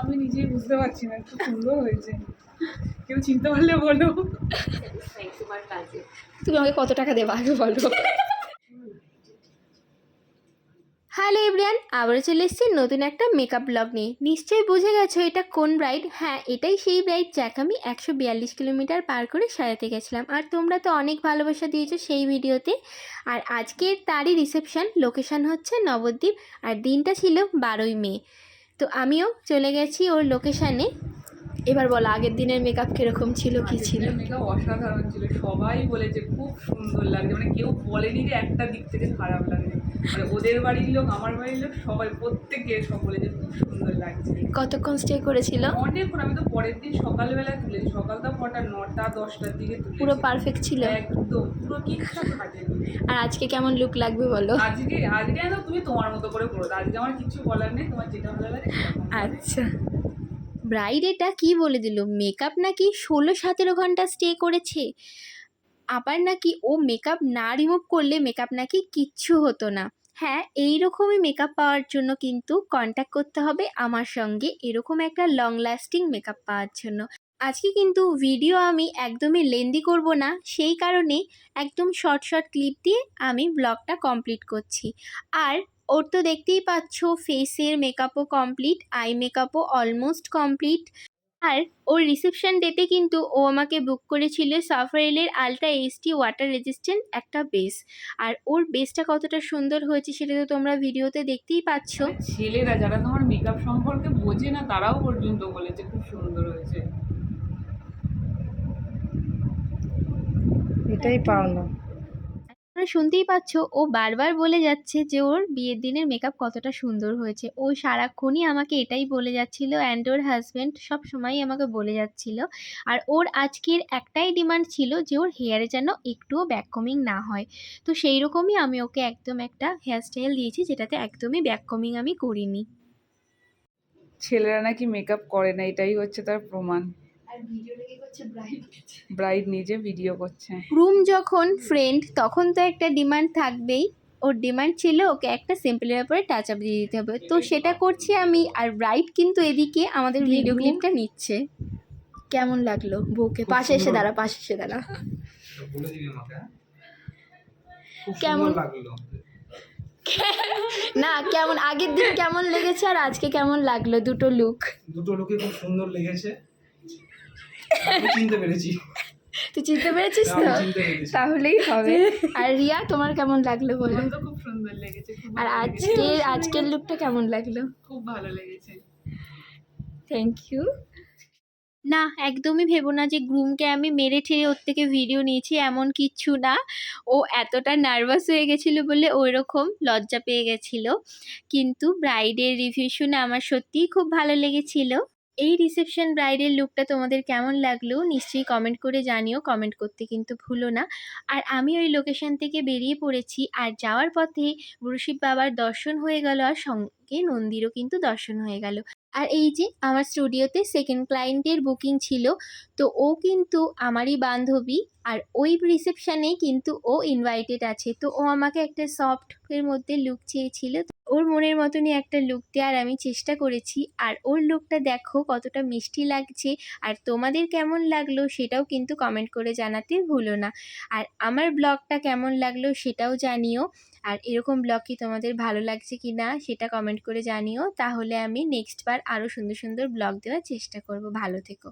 আমি নিজেই বুঝতে পারছি না খুব সুন্দর হয়েছে। কেউ চিনতে পারলে বলো। তুমি আমাকে কত টাকা দেবা আগে বলো। হ্যালো এভরিয়ান আবারও চলে এসেছি নতুন একটা মেকআপ ব্লগ নিয়ে। নিশ্চয়ই বুঝে গেছো এটা কোন ব্রাইড হ্যাঁ এটাই সেই ব্রাইড যাকে আমি একশো বিয়াল্লিশ কিলোমিটার পার করে সাজাতে গেছিলাম। আর তোমরা তো অনেক ভালোবাসা দিয়েছ সেই ভিডিওতে। আর আজকের তারই রিসেপশন লোকেশন হচ্ছে নবদ্বীপ। আর দিনটা ছিল বারোই মে। তো আমিও চলে গেছি ওর লোকেশানে এবার বলো আগের দিনের মেকআপ কীরকম ছিল কি ছিল? অসাধারণ ছিল সবাই বলেছে খুব সুন্দর লাগছে মানে কেউ বলেনি যে একটা দিক থেকে খারাপ লাগছে। মানে ওদের বাড়ির লোক আমার বাড়ির লোক সবাই প্রত্যেকে সব বলেছে খুব সুন্দর লাগছে। কতক্ষণ স্টে করেছিল? অনেকক্ষণ আমি তো পরের দিন সকালবেলা তুলেছি সকাল তো কটা নটা দশটার দিকে পুরো পারফেক্ট ছিল? একদম পুরো কিচ্ছু খাটেনি। আর আজকে কেমন লুক লাগবে বলো? আজকে আজকে না তুমি তোমার মতো করে করো আজকে আমার কিছু বলার নেই তোমার যেটা ভালো লাগে আচ্ছা। ব্রাইড এটা কি বলে দিল? মেকআপ নাকি ষোলো সতেরো ঘণ্টা স্টে করেছে? আবার নাকি ও মেকআপ না রিমুভ করলে মেকআপ নাকি কিচ্ছু হতো না? হ্যাঁ এই রকমই মেকআপ পাওয়ার জন্য কিন্তু কন্ট্যাক্ট করতে হবে আমার সঙ্গে। এরকম একটা লং লাস্টিং মেকআপ পাওয়ার জন্য। আজকে কিন্তু ভিডিও আমি একদমই লেন্দি করব না, সেই কারণে একদম শর্ট শর্ট ক্লিপ দিয়ে আমি ব্লগটা কমপ্লিট করছি। আর ওর তো দেখতেই পাচ্ছ ফেসের মেকআপও কমপ্লিট আই মেকআপও অলমোস্ট কমপ্লিট আর ওর রিসেপশন ডেতে কিন্তু ও আমাকে বুক করেছিল সাফারেলের আলট্রা এইচডি ওয়াটার রেজিস্ট্যান্ট একটা বেস আর ওর বেসটা কতটা সুন্দর হয়েছে সেটা তো তোমরা ভিডিওতে দেখতেই পাচ্ছ। ছেলেরা যারা তোমার মেকআপ সম্পর্কে বোঝে না, তারাও পর্যন্ত বলেছে খুব সুন্দর হয়েছে। এটাই পাওনা। তোমরা শুনতেই পাচ্ছ ও বারবার বলে যাচ্ছে যে ওর বিয়ের দিনের মেকআপ কতটা সুন্দর হয়েছে। ও সারাক্ষণই আমাকে এটাই বলে যাচ্ছিল অ্যান্ড ওর হাজব্যান্ড সব সময়ই আমাকে বলে যাচ্ছিল। আর ওর আজকের একটাই ডিমান্ড ছিল যে ওর হেয়ারে যেন একটুও ব্যাককমিং না হয়। তো সেই রকমই আমি ওকে একদম একটা হেয়ারস্টাইল দিয়েছি যেটাতে একদমই ব্যাককমিং আমি করিনি। ছেলেরা নাকি মেকআপ করে না এটাই হচ্ছে তার প্রমাণ। ব্রাইড নিজে ভিডিও করছে। রুম যখন ফ্রেন্ড তখন তো একটা ডিমান্ড থাকবেই। ওর ডিমান্ড ছিল ওকে একটা সিম্পলের ব্যাপারে টাচ আপ দিয়ে দিতে হবে। তো সেটা করছি আমি আর ব্রাইট কিন্তু এদিকে আমাদের ভিডিও ক্লিপটা নিচ্ছে। কেমন লাগল বউকে? পাশে এসে দাঁড়া পাশে এসে দাঁড়া। কেমন? লাগল। না কেমন আগের দিন কেমন লেগেছে আর আজকে কেমন লাগল দুটো লুক দুটো লোকে খুব সুন্দর লেগেছে। চিনতে পেরেছি। তুই চিনতে পেরেছিস তো? আমি তাহলেই হবে। আর রিয়া তোমার কেমন লাগল বলো? খুব সুন্দর লেগেছে আর। আজকের আজকের লুকটা কেমন লাগল? খুব ভালো লেগেছে। থ্যাংক ইউ না একদমই ভেবো না যে গ্রুমকে আমি মেরে ঠেরে ওর থেকে ভিডিও নিয়েছি এমন কিচ্ছু না। ও এতটা নার্ভাস হয়ে গেছিল বলে ওই রকম লজ্জা পেয়ে গেছিল। কিন্তু ব্রাইডের রিভিউ শুনে আমার সত্যিই খুব ভালো লেগেছিলো। এই রিসেপশন ব্রাইডের লুকটা তোমাদের কেমন লাগল, নিশ্চয়ই কমেন্ট করে জানিও কমেন্ট করতে কিন্তু ভুলো না। আর আমি ওই লোকেশন থেকে বেরিয়ে পড়েছি, আর যাওয়ার পথে গুরুশিব বাবার দর্শন হয়ে গেল, আর সঙ্গে নন্দিরও কিন্তু দর্শন হয়ে গেল। আর এই যে আমার স্টুডিওতে সেকেন্ড ক্লায়েন্টের বুকিং ছিল, তো ও কিন্তু আমারই বান্ধবী আর ওই রিসেপশানে কিন্তু ও ইনভাইটেড আছে। তো ও আমাকে একটা সফটের মধ্যে লুক চেয়েছিল। ওর মনের মতনই একটা লুক দেওয়ার আমি চেষ্টা করেছি। আর ওর লুকটা দেখো কতটা মিষ্টি লাগছে। আর তোমাদের কেমন লাগল সেটাও কিন্তু কমেন্ট করে জানাতে ভুলো না। আর আমার ব্লগটা কেমন লাগল সেটাও জানিও। আর এরকম ব্লগ কি তোমাদের ভালো লাগছে কি না সেটা কমেন্ট করে জানিও। তাহলে আমি নেক্সট বার আরও সুন্দর সুন্দর ব্লগ দেওয়ার চেষ্টা করব। ভালো থেকো।